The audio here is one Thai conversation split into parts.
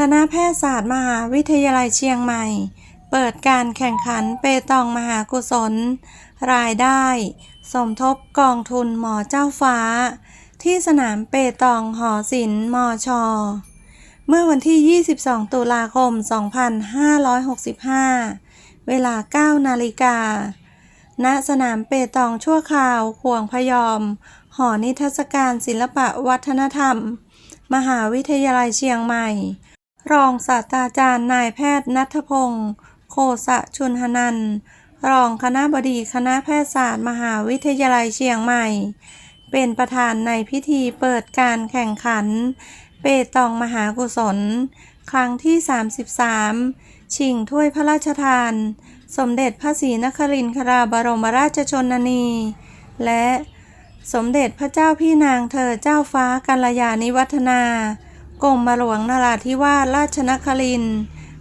คณะแพทยศาสตร์มหาวิทยาลัยเชียงใหม่ เปิดการแข่งขันเปตองมหากุศล รายได้ สมทบกองทุนหมอเจ้าฟ้า ที่สนามเปตองหอศิลป์มอชอเมื่อวันที่ 22 ตุลาคม 2565 เวลา 9 นาฬิกา ณ สนามเปตองชั่วคราวขวงพยอม หอนิทรรศการศิลปะวัฒนธรรม มหาวิทยาลัยเชียงใหม่ รองศาสตราจารย์นายแพทย์นัทพงศ์โคสะชุนหนันรองคณะบดีคณะแพทยศาสตร์มหาวิทยาลัยเชียงใหม่ เป็นประธานในพิธีเปิดการแข่งขัน เปตองมหากุศล ครั้งที่ 33 ชิงถ้วยพระราชทาน สมเด็จพระศรีนครินทราบรมราชชนนี และสมเด็จพระเจ้าพี่นางเธอเจ้าฟ้ากัลยาณิวัฒนา กรมหลวงนราธิวาสราชนคริน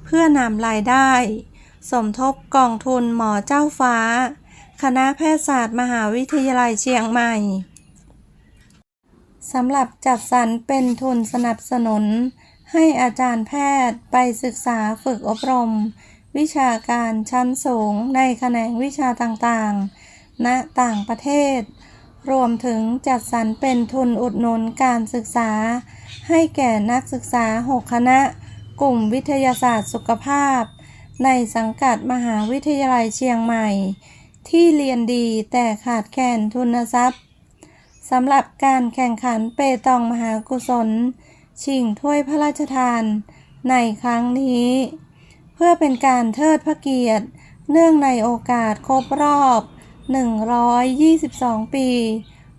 เพื่อนำรายได้ สมทบกองทุนหมอเจ้าฟ้า คณะแพทยศาสตร์มหาวิทยาลัยเชียงใหม่สำหรับจัดสรรเป็นทุนสนับสนุน ให้อาจารย์แพทย์ไปศึกษาฝึกอบรม วิชาการชั้นสูงในแขนงวิชาต่างๆ ณ ต่างประเทศ รวมถึงจัดสรรเป็นทุนอุดหนุนการศึกษา ให้แก่นักศึกษา 6 คณะ กลุ่มวิทยาศาสตร์สุขภาพ ในสังกัดมหาวิทยาลัยเชียงใหม่ ที่เรียนดีแต่ขาดแคลนทุนทรัพย์สำหรับการแข่งขันเปตองมหากุศล ชิงถ้วยพระราชทาน ในครั้งนี้ เพื่อเป็นการเทิดพระเกียรติ เนื่องในโอกาสครบรอบ 122 ปี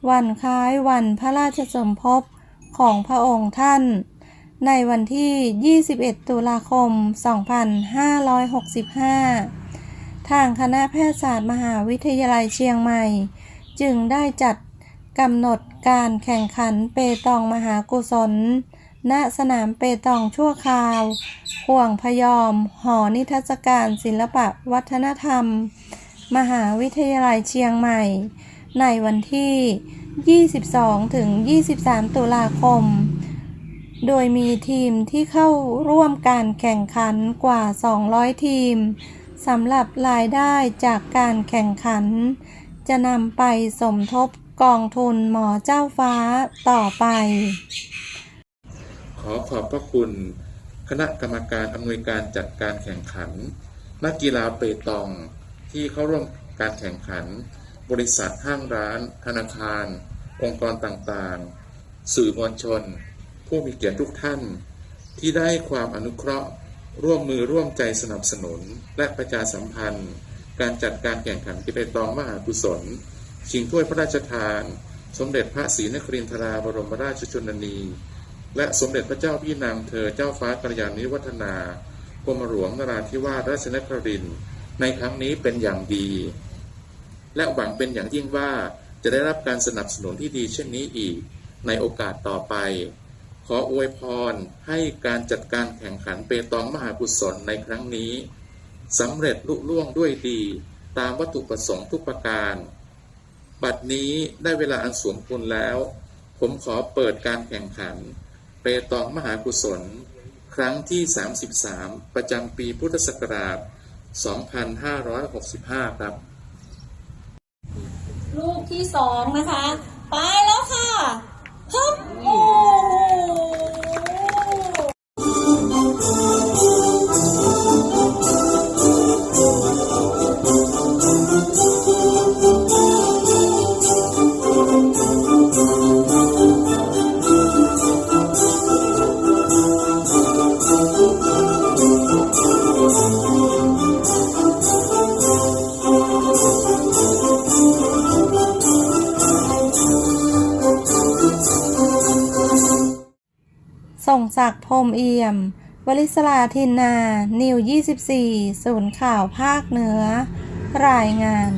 วันคล้ายวันพระราชสมภพของพระองค์ท่าน ในวันที่ 21 ตุลาคม 2565 ทางคณะแพทยศาสตร์มหาวิทยาลัยเชียงใหม่ จึงได้จัดกำหนดการแข่งขันเปตองมหากุศล ณ สนามเปตองชั่วคราวห่วงพยอม หอนิทรรศการศิลปะวัฒนธรรม มหาวิทยาลัยเชียงใหม่ ในวันที่ 22 ถึง 23 ตุลาคม โดยมีทีมที่เข้าร่วมการแข่งขันกว่า 200 ทีมสำหรับรายได้จากการแข่งขัน จะนำไปสมทบกองทุนหมอเจ้าฟ้าต่อไป ขอขอบพระคุณ คณะกรรมการอำนวยการจัดการแข่งขัน นักกีฬาเปตอง ที่เข้าร่วมการแข่งขัน บริษัทห้างร้าน ธนาคาร องค์กรต่างๆ สื่อมวลชน ผู้มีเกียรติทุกท่าน ที่ได้ความอนุเคราะห์ ร่วมมือร่วมใจสนับสนุน และประชาสัมพันธ์ การจัดการแข่งขันกีฬาเปตองมหากุศล ชิงถ้วยพระราชทาน สมเด็จพระศรีนครินทราบรมราชชนนี และสมเด็จพระเจ้าพี่นางเธอเจ้าฟ้ากัลยาณิวัฒนากรมหลวงนราธิวาสราชนครินทร์ ในครั้งนี้เป็นอย่างดี และหวังเป็นอย่างยิ่งว่าจะได้รับการสนับสนุนที่ดีเช่นนี้อีก ในโอกาสต่อไป ขออวยพรให้การจัดการแข่งขันเปตองมหากุศลในครั้งนี้สำเร็จลุล่วงด้วยดี ตามวัตถุประสงค์ทุกประการ บัดนี้ได้เวลาอันสมควรแล้ว ผมขอเปิดการแข่งขัน เปตองมหากุศล ครั้งที่ 33 ประจำปีพุทธศักราช 2565 ครับ ลูกที่สองนะคะ ไปแล้วค่ะ ส่งศักดิ์พรมเอี่ยม วลิศลาทินนา นิว 24 ศูนย์ข่าวภาคเหนือ รายงาน